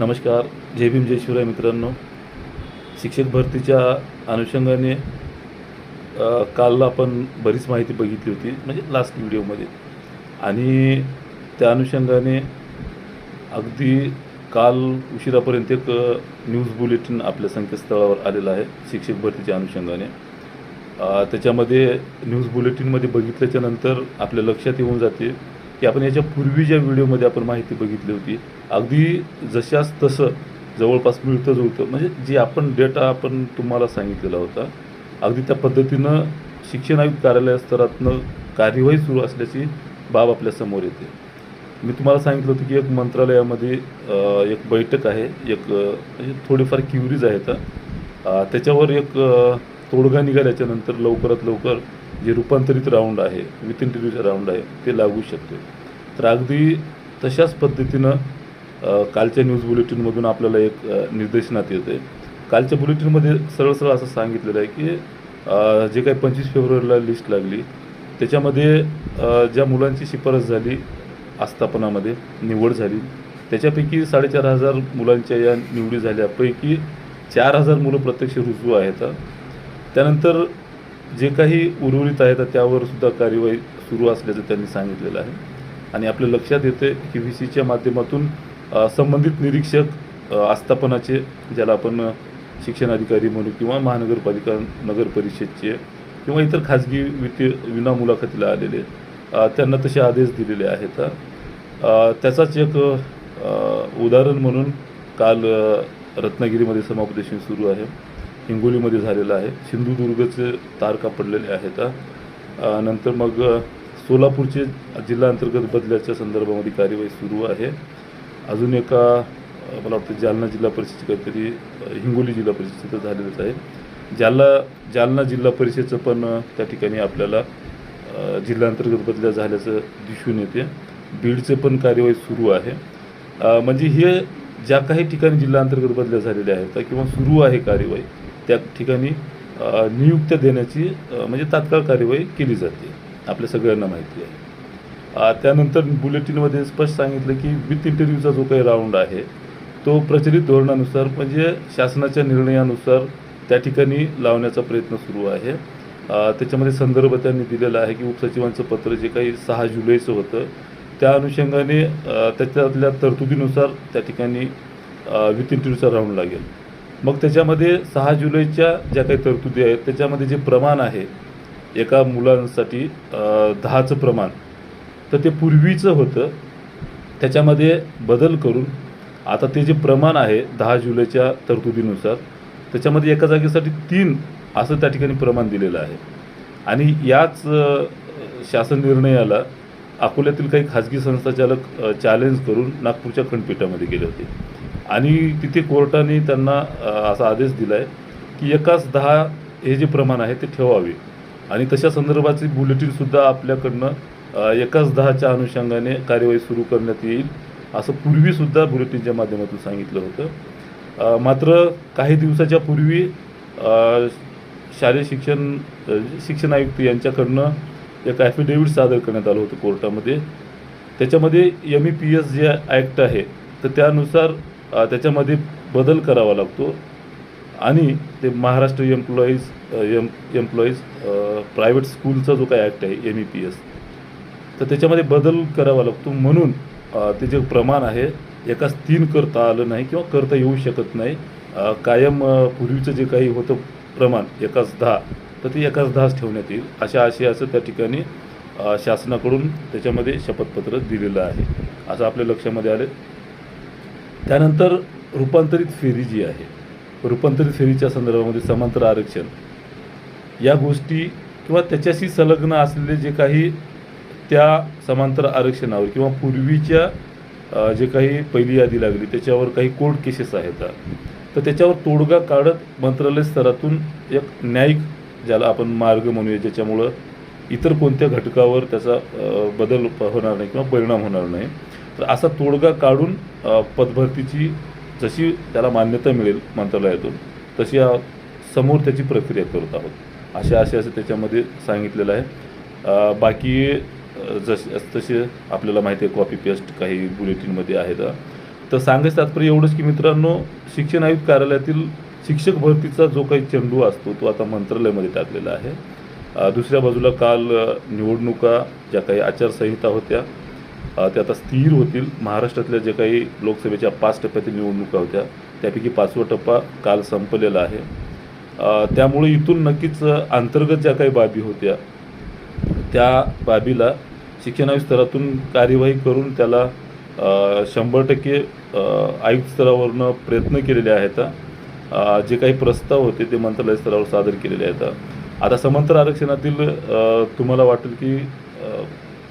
नमस्कार. जय भीम जय शिवराय मित्रांनो. शिक्षक भरतीच्या अनुषंगाने काल आपण बरीच माहिती बघितली होती म्हणजे लास्ट व्हिडिओमध्ये आणि त्या अनुषंगाने अगदी काल उशिरापर्यंत एक न्यूज बुलेटिन आपल्या संकेतस्थळावर आलेलं आहे शिक्षक भरतीच्या अनुषंगाने. त्याच्यामध्ये न्यूज बुलेटिनमध्ये बघितल्याच्या नंतर आपल्या लक्षात येऊन जाते की आपण याच्या पूर्वीच्या व्हिडिओमध्ये आपण माहिती बघितली होती अगदी जशाच तसं जवळपास मिळतं जुळतं. म्हणजे जे आपण डेटा आपण तुम्हाला सांगितलेला होता अगदी त्या पद्धतीनं शिक्षण आयुक्त कार्यालय स्तरातनं कार्यवाही सुरू असल्याची बाब आपल्यासमोर येते. मी तुम्हाला सांगितलं होतं की एक मंत्रालयामध्ये एक बैठक आहे एक म्हणजे थोडीफार क्युरीज आहेत. त्याच्यावर एक तोडगा निघाल्याच्यानंतर लवकरात लवकर जे रूपांतरित राऊंड आहे विथ इंटरव्ह्यूचा राऊंड आहे ते लागू शकते. तर अगदी तशाच पद्धतीनं कालच्या न्यूज बुलेटिनमधून आपल्याला एक निर्देशनात येते कालच्या बुलेटिनमध्ये सरळ सरळ असं सांगितलेलं आहे की जे काही पंचवीस फेब्रुवारीला लिस्ट लागली त्याच्यामध्ये ज्या मुलांची शिफारस झाली आस्थापनामध्ये निवड झाली त्याच्यापैकी साडेचार हजार मुलांच्या या निवडी झाल्यापैकी चार हजार मुलं प्रत्यक्ष रुजू आहेत. त्यानंतर जे काही उर्वरित आहेत त्यावर सुद्धा कार्यवाही सुरू असल्याचं त्यांनी सांगितलेलं आहे. आणि आपल्या लक्षात येते की व्ही सीच्या माध्यमातून संबंधित निरीक्षक आस्थापनाचे ज्याला आपण शिक्षण अधिकारी म्हणू किंवा महानगरपालिका नगर परिषदचे किंवा इतर खाजगी वित्तीय विना मुलाखतीला आलेले त्यांना तसे आदेश दिलेले आहेत. त्याचाच एक उदाहरण म्हणून काल रत्नागिरीमध्ये समापदेशन सुरू आहे. हिंगोलीमध्ये झालेलं आहे. सिंधुदुर्गचे तारका पडलेले आहेत. नंतर मग सोलापूरचे जिल्हा अंतर्गत बदल्याच्या संदर्भामध्ये कार्यवाही सुरू आहे. अजून एका मला वाटतं जालना जिल्हा परिषदची काहीतरी हिंगोली जिल्हा परिषदेचं झालेलंच आहे. जालना जालना जिल्हा परिषदेचं पण त्या ठिकाणी आपल्याला अ, बदल्या झाल्याचं दिसून येते. बीडचे पण कार्यवाही सुरू आहे. म्हणजे हे ज्या काही ठिकाणी जिल्हा अंतर्गत बदल्या झालेल्या आहेत किंवा सुरू आहे कार्यवाही त्या ठिकाणी नियुक्त्या देण्याची म्हणजे तात्काळ कार्यवाही केली जाते. आपल्या सगळ्यांना माहिती आहे. त्यानंतर बुलेटिनमध्ये स्पष्ट सांगितलं की विथ इंटरव्ह्यूचा जो काही राऊंड आहे तो प्रचलित धोरणानुसार म्हणजे शासनाच्या निर्णयानुसार त्या ठिकाणी लावण्याचा प्रयत्न सुरू आहे. त्याच्यामध्ये संदर्भ त्यांनी दिलेला आहे की उपसचिवांचं पत्र जे काही सहा जुलैचं होतं त्या अनुषंगाने त्याच्यातल्या तरतुदीनुसार त्या ठिकाणी विथ इंटरव्ह्यूचा राऊंड लागेल. मग त्याच्यामध्ये सहा जुलैच्या ज्या काही तरतुदी आहेत त्याच्यामध्ये जे प्रमाण आहे एका मुलांसाठी दहाचं प्रमाण तर ते पूर्वीचं होतं. त्याच्यामध्ये बदल करून आता ते जे प्रमाण आहे दहा जुलैच्या तरतुदीनुसार त्याच्यामध्ये एका जागेसाठी तीन असं त्या ठिकाणी प्रमाण दिलेलं आहे. आणि याच शासन निर्णयाला अकोल्यातील काही खाजगी संस्थाचालक चॅलेंज करून नागपूरच्या खंडपीठामध्ये गेले होते. आणि तिथे कोर्टाने त्यांना असा आदेश दिला आहे की एकाच दहा हे जे प्रमाण आहे ते ठेवावे. आणि तशा संदर्भाचे बुलेटिनसुद्धा आपल्याकडनं एकाच दहाच्या अनुषंगाने कार्यवाही सुरू करण्यात येईल असं पूर्वीसुद्धा बुलेटिनच्या माध्यमातून सांगितलं होतं. मात्र काही दिवसाच्या पूर्वी शालेय शिक्षण शिक्षण आयुक्त यांच्याकडनं एक ॲफिडेव्हिट सादर करण्यात आलं होतं कोर्टामध्ये. त्याच्यामध्ये M E P S J act आहे तर त्यानुसार त्याच्यामध्ये बदल करावा लागतो. आणि ते Maharashtra employees M employees private स्कूलचा जो काही ॲक्ट आहे एम ई पी एस तर त्याच्यामध्ये बदल करावा लागतो. म्हणून ते जे प्रमाण आहे एकाच तीन करता आलं नाही किंवा करता येऊ शकत नाही. कायम पूर्वीचं जे काही होतं प्रमाण एकाच दहा तर ते एकाच दहाच ठेवण्यात येईल. अशा आशयाचं त्या ठिकाणी शासनाकडून त्याच्यामध्ये शपथपत्र दिलेलं आहे. असं आपल्या लक्षामध्ये आलं. त्यानंतर रूपांतरित फेरी जी आहे रूपांतरित फेरीच्या संदर्भामध्ये समांतर आरक्षण या गोष्टी किंवा त्याच्याशी संलग्न असलेले जे काही त्या समांतर आरक्षणावर किंवा पूर्वीच्या जे काही पहिली यादी लागली त्याच्यावर काही कोर्ट केसेस आहेत. तर त्याच्यावर तोडगा काढत मंत्रालय स्तरातून एक न्यायिक ज्याला आपण मार्ग म्हणूया ज्याच्यामुळं इतर कोणत्या घटकावर त्याचा बदल होणार नाही किंवा परिणाम होणार नाही. तर असा तोडगा काढून पदभरतीची जशी त्याला मान्यता मिळेल मंत्रालयातून तशी समोर त्याची प्रक्रिया करत आहोत. अशा असे असं त्याच्यामध्ये सांगितलेलं आहे. बाकी जस तसे आपल्याला माहिती आहे कॉपी पेस्ट काही बुलेटिनमध्ये आहेत. तर सांगायचं तात्पर्य एवढंच की मित्रांनो शिक्षण आयुक्त कार्यालयातील शिक्षक भरतीचा जो काही चेंडू असतो तो आता मंत्रालयामध्ये टाकलेला आहे. दुसऱ्या बाजूला काल निवडणुका ज्या काही आचारसंहिता होत्या ते आता स्थिर होतील. महाराष्ट्रातल्या जे काही लोकसभेच्या पाच टप्प्यातील निवडणुका होत्या त्यापैकी पाचवा टप्पा काल संपलेला आहे. त्यामुळे इथून नक्कीच अंतर्गत ज्या काही बाबी होत्या त्या बाबीला शिक्षण आयुक्त स्तरातून कार्यवाही करून त्याला शंभर टक्के आयुक्त स्तरावरनं प्रयत्न केलेले आहेत. जे काही प्रस्ताव होते ते मंत्रालय स्तरावर सादर केलेले आहेत. आता समांतर आरक्षणातील तुम्हाला वाटेल की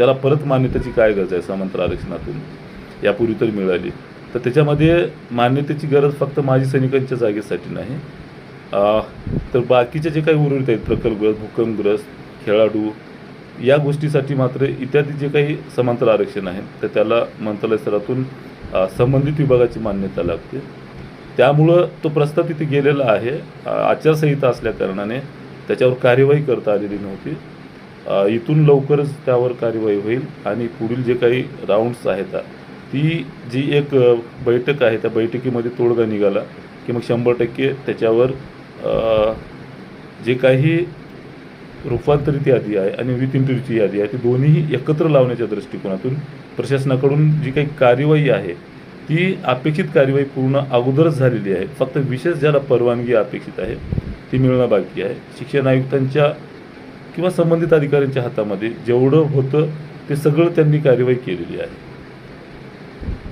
त्याला परत मान्यतेची काय गरज आहे? समांतर आरक्षणातून. यापूर्वी तर मिळाली. तर त्याच्यामध्ये मान्यतेची गरज फक्त माजी सैनिकांच्या जागेसाठी नाही. तर बाकीचे जे काही उर्वरित आहेत प्रकल्पग्रस्त भूकंपग्रस्त खेळाडू या गोष्टीसाठी मात्र इत्यादी जे काही समांतर आरक्षण आहे तर त्याला मंत्रालय स्तरातून संबंधित विभागाची मान्यता लागते. त्यामुळं तो प्रस्ताव तिथे गेलेला आहे. आचारसंहिता असल्या कारणाने त्याच्यावर कार्यवाही करता आलेली नव्हती. इथून लवकरच त्यावर कार्यवाही होईल आणि पुढील जे काही राऊंड्स आहेत ती जी एक बैठक आहे त्या बैठकीमध्ये तोडगा निघाला की मग शंभर टक्के त्याच्यावर जे काही रूपांतरित यादी आहे आणि वितिंतरीची यादी आहे ती दोन्हीही एकत्र लावण्याच्या दृष्टिकोनातून प्रशासनाकडून जी काही कार्यवाही आहे ती अपेक्षित कार्यवाही पूर्ण अगोदरच झालेली आहे. फक्त विशेष ज्याला परवानगी अपेक्षित आहे ती मिळणं बाकी आहे. शिक्षण आयुक्तांच्या किंवा संबंधित अधिकाऱ्यांच्या हातामध्ये जेवढं होतं ते सगळं त्यांनी कार्यवाही केलेली आहे.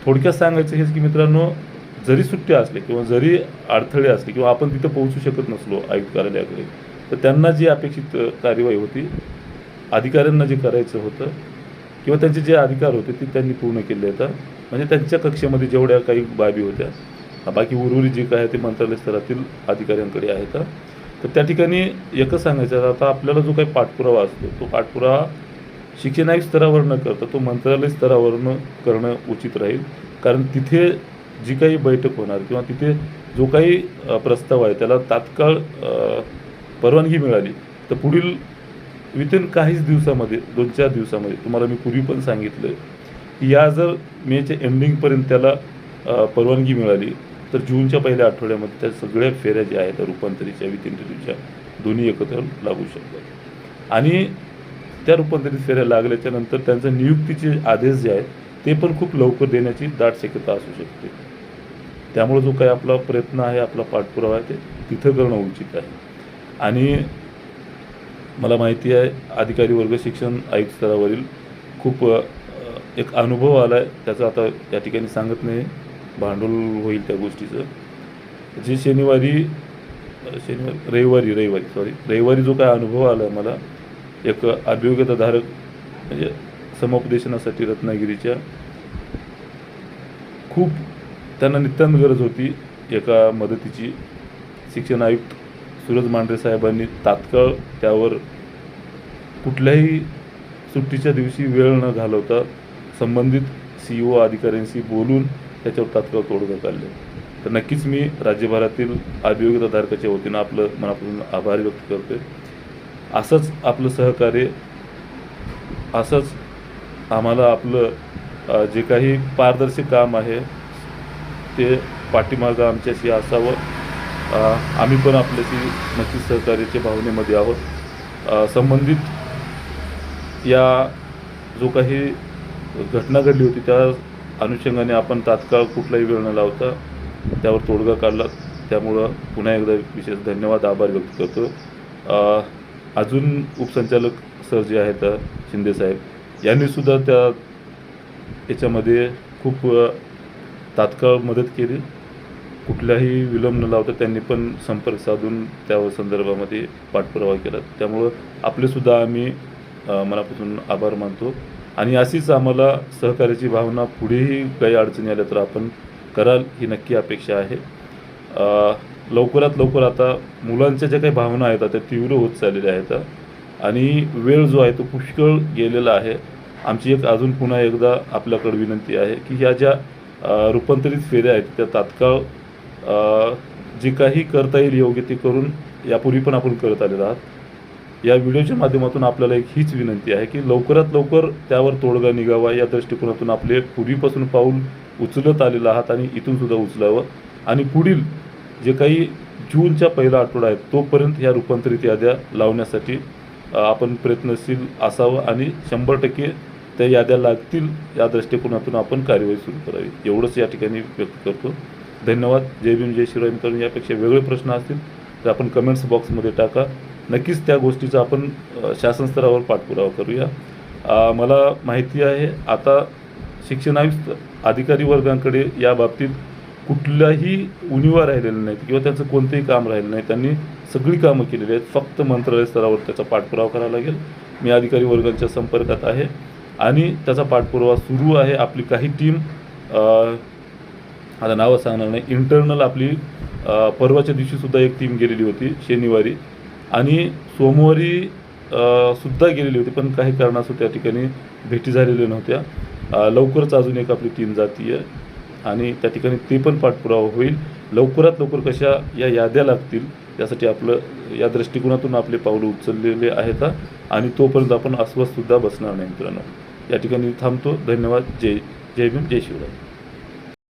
थोडक्यात सांगायचं हेच की मित्रांनो जरी सुट्ट्या असल्या किंवा जरी अडथळे असले किंवा आपण तिथं पोहोचू शकत नसलो आयुक्त कार्यालयाकडे तर त्यांना जी अपेक्षित कार्यवाही होती अधिकाऱ्यांना जे करायचं होतं किंवा त्यांचे जे अधिकार होते ते त्यांनी पूर्ण केले आहेत म्हणजे त्यांच्या कक्षेमध्ये जेवढ्या काही बाबी होत्या बाकी उर्वरित जे काय आहे ते मंत्रालय स्तरातील अधिकाऱ्यांकडे आहेत. तर त्या ठिकाणी एकच सांगायचं आता आपल्याला जो काही पाठपुरावा असतो तो पाठपुरावा शिक्षण स्तरावर न करता तो मंत्रालय स्तरावरनं करणं उचित राहील. कारण तिथे जी काही बैठक होणार किंवा तिथे जो काही प्रस्ताव आहे त्याला तात्काळ परवानगी मिळाली तर पुढील विथिन काहीच दिवसामध्ये दोन चार दिवसामध्ये तुम्हाला मी पूर्वी पण सांगितलं की या जर मेच्या एंडिंगपर्यंत त्याला परवानगी मिळाली तर जूनच्या पहिल्या आठवड्यामध्ये त्या सगळ्या फेऱ्या ज्या आहेत त्या रूपांतरीच्या विथ इंटरव्ह्यूच्या दोन्ही एकत्र लागू शकतात. आणि त्या रूपांतरित फेऱ्या लागल्याच्या नंतर त्यांचे नियुक्तीचे आदेश जे आहेत ते पण खूप लवकर देण्याची दाट शक्यता असू शकते. त्यामुळे जो काही आपला प्रयत्न आहे आपला पाठपुरावा आहे ते तिथं करणं उचित आहे. आणि मला माहिती आहे अधिकारी वर्ग शिक्षण आयुक्त स्तरावरील खूप एक अनुभव आला आहे त्याचा आता या ठिकाणी सांगत नाही. भांडवल होईल त्या गोष्टीचं. जे शनिवारी शनिवारी रविवारी रविवारी सॉरी रविवारी जो काय अनुभव आला मला एक अभियोग्यताधारक म्हणजे समुपदेशनासाठी रत्नागिरीच्या खूप त्यांना नितांत गरज होती एका मदतीची. शिक्षण आयुक्त सूरज मांढरे साहेबांनी तात्काळ त्यावर कुठल्याही सुट्टीच्या दिवशी वेळ न घालवता संबंधित सी ओ अधिकाऱ्यांशी बोलून त्याच्यावर तात्काळ तोडगा काढले. तर नक्कीच मी राज्यभरातील अभियोग्यताधारकाच्या वतीनं आपलं मनापासून आभार व्यक्त करतोय. असंच आपलं सहकार्य असंच आम्हाला आपलं जे काही पारदर्शक काम आहे ते पाठीमागं आमच्याशी असावं. आम्ही पण आपल्याशी नक्कीच सहकार्याच्या भावनेमध्ये आहोत. संबंधित या जो काही घटना घडली होती त्या अनुषंगाने आपण तात्काळ कुठलाही वेळ न लावता त्यावर तोडगा काढला. त्यामुळं पुन्हा एकदा विशेष धन्यवाद आभार व्यक्त करतो. अजून उपसंचालक सर जे आहेत शिंदेसाहेब यांनीसुद्धा त्या याच्यामध्ये खूप तात्काळ मदत केली. कुठल्याही विलंब न लावता त्यांनी पण संपर्क साधून त्या संदर्भामध्ये पाठपुरावा केला. त्यामुळं आपलेसुद्धा आम्ही मनापासून आभार मानतो. आणि अशीच आम्हाला सहकार्याची भावना पुढेही काही अडचणी आल्या तर आपण कराल ही नक्की अपेक्षा आहे. लवकरात लवकर आता मुलांच्या ज्या काही भावना आहेत त्या तीव्र होत चाललेल्या आहेत. आणि वेळ जो आहे तो पुष्कळ गेलेला आहे. आमची एक अजून पुन्हा एकदा आपल्याकडे विनंती आहे की ह्या ज्या रूपांतरित फेऱ्या आहेत त्या तात्काळ जे काही करता येईल योग्य ते करून यापूर्वी पण आपण करत आलेलो आहात. या व्हिडिओच्या माध्यमातून आपल्याला एक हीच विनंती आहे की लवकरात लवकर त्यावर तोडगा निघावा. या दृष्टिकोनातून आपले पूर्वीपासून पाऊल उचलत आलेलं आहात आणि इथूनसुद्धा उचलावं. आणि पुढील जे काही जूनच्या पहिला आठवडा आहे तोपर्यंत ह्या रूपांतरित याद्या लावण्यासाठी आपण प्रयत्नशील असावं आणि शंभर टक्के त्या याद्या लागतील. या दृष्टिकोनातून आपण कार्यवाही सुरू करावी. एवढंच या ठिकाणी व्यक्त करतो. धन्यवाद. जय भीम जय शिवराय मित्रांनो. यापेक्षा वेगळे प्रश्न असतील तर आपण कमेंट्स बॉक्समध्ये टाका. नक्कीच त्या गोष्टीचा आपण शासन स्तरावर पाठपुरावा करूया. मला माहिती आहे आता शिक्षणायुक्त अधिकारी वर्गांकडे या बाबतीत कुठल्याही उणिवा राहिलेल्या नाहीत किंवा त्यांचं कोणतंही काम राहिलं नाही. त्यांनी सगळी कामं केलेली आहेत. फक्त मंत्रालय स्तरावर त्याचा पाठपुरावा करावा लागेल. मी अधिकारी वर्गांच्या संपर्कात आहे आणि त्याचा पाठपुरावा सुरू आहे. आपली काही टीम आता नावं सांगणार नाही. इंटरनल आपली परवाच्या दिवशीसुद्धा एक टीम गेलेली होती शनिवारी. आणि सोमवारी सुद्धा गेलेली होती पण काही कारणास्तव त्या ठिकाणी भेटी झालेल्या नव्हत्या. लवकरच अजून एक आपली टीम जाती आहे आणि त्या ठिकाणी ते पण पाठपुरावा होईल. लवकरात लवकर कशा या याद्या लागतील यासाठी आपलं या दृष्टिकोनातून आपले पावलं उचललेले आहेत आणि तोपर्यंत आपण अस्वस्थसुद्धा बसणार नाही मित्रांनो. या ठिकाणी थांबतो. धन्यवाद. जय जय भीम जय शिवराय.